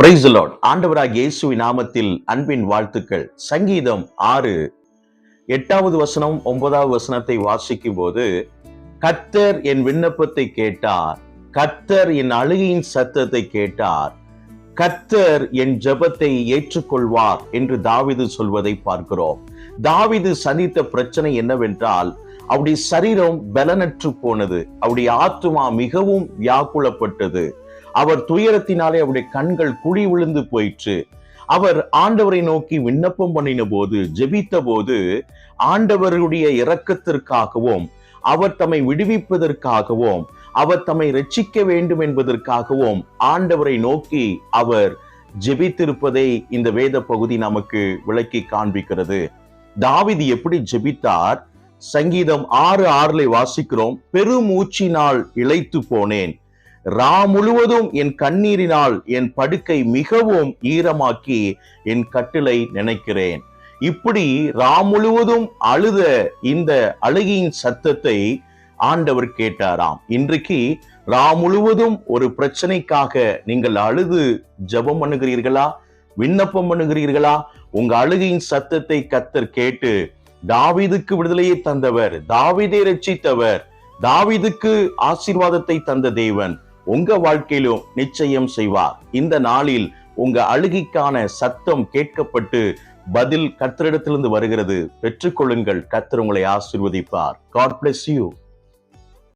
Price Lord ஆண்டவராக இயேசுவின் நாமத்தில் அன்பின் வாழ்த்துக்கள். சங்கீதம் ஆறு. எட்டாவது வசனம் ஒன்பதாவது வசனத்தை வாசிக்கும் போது கத்தர் என் விண்ணப்பத்தை கேட்டார். கத்தர் என் அழுகையின் சத்தத்தை கேட்டார். கத்தர் என் ஜெபத்தை ஏற்றுக்கொள்வார் என்று தாவிது சொல்வதை பார்க்கிறோம். தாவிது சந்தித்த பிரச்சனை என்னவென்றால் அவருடைய சரீரம் பலனற்று போனது. அவருடைய ஆத்துமா மிகவும் வியாக்குலப்பட்டது. அவர் துயரத்தினாலே அவருடைய கண்கள் குழி விழுந்து போயிற்று. அவர் ஆண்டவரை நோக்கி விண்ணப்பம் பண்ணின போது ஜெபித்த போது ஆண்டவருடைய இரக்கத்திற்காகவும் அவர் தம்மை விடுவிப்பதற்காகவும் அவர் தம்மை ரட்சிக்க வேண்டும் என்பதற்காகவும் ஆண்டவரை நோக்கி அவர் ஜெபித்திருப்பதை இந்த வேத பகுதி நமக்கு விளக்கி காண்பிக்கிறது. தாவிதி எப்படி ஜெபித்தார்? சங்கீதம் ஆறு ஆறுல வாசிக்கிறோம் பெருமூச்சினால் இழைத்து போனேன். ரா முழுவதும் என் கண்ணீரினால் என் படுக்கை மிகவும் ஈரமாக்கி என் கட்டிலை நினைக்கிறேன். இப்படி ரா முழுவதும் அழுத இந்த அழுகையின் சத்தத்தை ஆண்டவர் கேட்டாராம். இன்றைக்கு ரா முழுவதும் ஒரு பிரச்சனைக்காக நீங்கள் அழுது ஜெபம் பண்ணுகிறீர்களா? விண்ணப்பம் பண்ணுகிறீர்களா? உங்க அழுகையின் சத்தத்தை கத்தர் கேட்டு தாவீதுக்கு விடுதலையை தந்தவர் தாவீதை ரட்சித்தவர் தாவீதுக்கு ஆசீர்வாதத்தை தந்த தேவன் உங்க வாழ்க்கையிலும் நிச்சயம் செய்வார். இந்த நாளில் உங்க அழுகிக்கான சத்தம் கேட்கப்பட்டு பதில் கத்தரிடத்திலிருந்து வருகிறது. பெற்றுக்கொள்ளுங்கள் கத்தர் உங்களை ஆசிர்வதிப்பார். God bless you